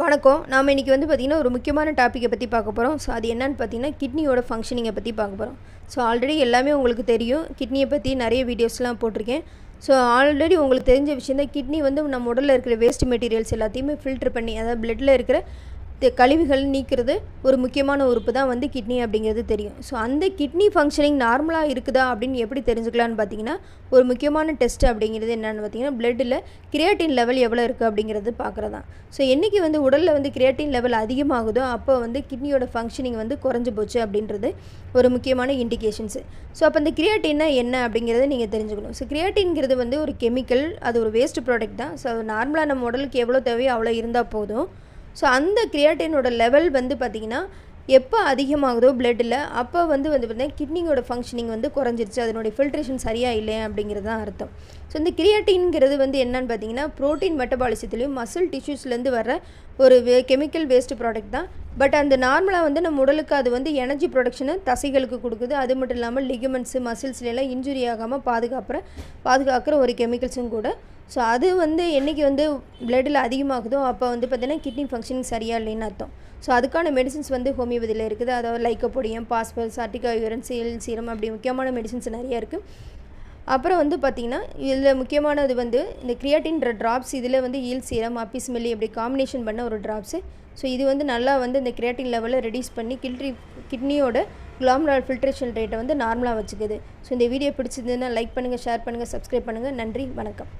வணக்கம். நாம் இன்றைக்கி வந்து பார்த்திங்கன்னா ஒரு முக்கியமான டாப்பிக்கை பற்றி பார்க்க போகிறோம் ஸோ அது என்னன்னு பார்த்தீங்கன்னா கிட்னியோட ஃபங்க்ஷனிங்கை பற்றி பார்க்க போகிறோம் ஸோ ஆல்ரெடி எல்லாமே உங்களுக்கு தெரியும். கிட்னியை பற்றி நிறைய வீடியோஸ்லாம் போட்டிருக்கேன். ஸோ ஆல்ரெடி உங்களுக்கு தெரிஞ்ச விஷயம் தான் கிட்னி வந்து நம்ம உடலில் இருக்கிற வேஸ்ட் மெட்டீரியல்ஸ் எல்லாத்தையுமே ஃபில்டர் பண்ணி அதாவது பிளட்டில் இருக்கிற கழிவுகள் நீக்கிறது ஒரு முக்கியமான உறுப்பு தான் வந்து கிட்னி அப்படிங்கிறது தெரியும். ஸோ அந்த கிட்னி ஃபங்க்ஷனிங் நார்மலாக இருக்குதா அப்படின்னு எப்படி தெரிஞ்சுக்கலான்னு பார்த்தீங்கன்னா ஒரு முக்கியமான டெஸ்ட் அப்படிங்கிறது என்னென்னு பார்த்தீங்கன்னா பிளட்டில் கிரியேட்டின் லெவல் எவ்வளோ இருக்குது அப்படிங்கிறது பார்க்குறதா ஸோ என்றைக்கு வந்து உடலில் வந்து கிரியேட்டின் லெவல் அதிகமாகுதோ அப்போ வந்து கிட்னியோட ஃபங்க்ஷனிங் வந்து குறைஞ்சு போச்சு அப்படின்றது ஒரு முக்கியமான இண்டிகேஷன்ஸு ஸோ அப்போ இந்த கிரியேட்டின்னா என்ன அப்படிங்கிறத நீங்கள் தெரிஞ்சுக்கணும். ஸோ கிரியேட்டின்ங்கிறது வந்து ஒரு கெமிக்கல் அது ஒரு வேஸ்ட் ப்ராடக்ட் தான். ஸோ நார்மலாக நம்ம உடலுக்கு எவ்வளோ தேவையோ அவ்வளோ இருந்தால் போதும். ஸோ அந்த கிரியாட்டினோட லெவல் வந்து பார்த்திங்கன்னா எப்போ அதிகமாகுதோ பிளட்டில் அப்போ வந்து வந்து பார்த்தீங்கன்னா கிட்னியோட ஃபங்க்ஷனிங் வந்து குறைஞ்சிருச்சு. அதனுடைய ஃபில்ட்ரேஷன் சரியாக இல்லை அப்படிங்கிறது தான் அர்த்தம். ஸோ இந்த கிரியாட்டின்ங்கிறது வந்து என்னன்னு பார்த்தீங்கன்னா ப்ரோட்டீன் மெட்டபாலிசத்துலேயும் மசில் டிஷ்யூஸ்லேருந்து வர ஒரு வே கெமிக்கல் வேஸ்ட் ப்ராடக்ட் தான். பட் அந்த நார்மலாக வந்து நம்ம உடலுக்கு அது வந்து எனர்ஜி ப்ரொடக்ஷனை தசைகளுக்கு கொடுக்குது. அது மட்டும் இல்லாமல் லிகமெண்ட்ஸு மசில்ஸ்லாம் இன்ஜுரி ஆகாமல் பாதுகாப்புற பாதுகாக்கிற ஒரு கெமிக்கல்ஸும் கூட. ஸோ அது வந்து என்றைக்கு வந்து பிளட்டில் அதிகமாகுதோ அப்போ வந்து பார்த்தீங்கன்னா கிட்னி ஃபங்க்ஷனிங் சரியாக இல்லைன்னு அர்த்தம். ஸோ அதுக்கான மெடிசின்ஸ் வந்து ஹோமியோபதியில் இருக்குது. அதாவது லைக்கப்பொடியம் பாஸ்பல்ஸ் அட்டிகா யூரன் சீல் சீரம் அப்படி முக்கியமான மெடிசின்ஸ் நிறையா இருக்குது அப்புறம் வந்து பார்த்திங்கன்னா இதில் முக்கியமானது வந்து இந்த கிரியாட்டின்ற ட்ராப்ஸ் இதில் வந்து ஈல் சீரம் அப்பிஸ்மெல்லி அப்படி காம்பினேஷன் பண்ண ஒரு ட்ராப்ஸு ஸோ இது வந்து நல்லா வந்து இந்த கிரியாட்டின் லெவலை ரெடியூஸ் பண்ணி கிட்னி கிட்னியோட குளாமரால் ஃபில்ட்ரேஷன் ரேட்டை வந்து நார்மலாக வச்சுக்குது. ஸோ இந்த வீடியோ பிடிச்சிருந்ததுன்னா லைக் பண்ணுங்கள் ஷேர் பண்ணுங்கள் சப்ஸ்கிரைப் பண்ணுங்கள் நன்றி வணக்கம்.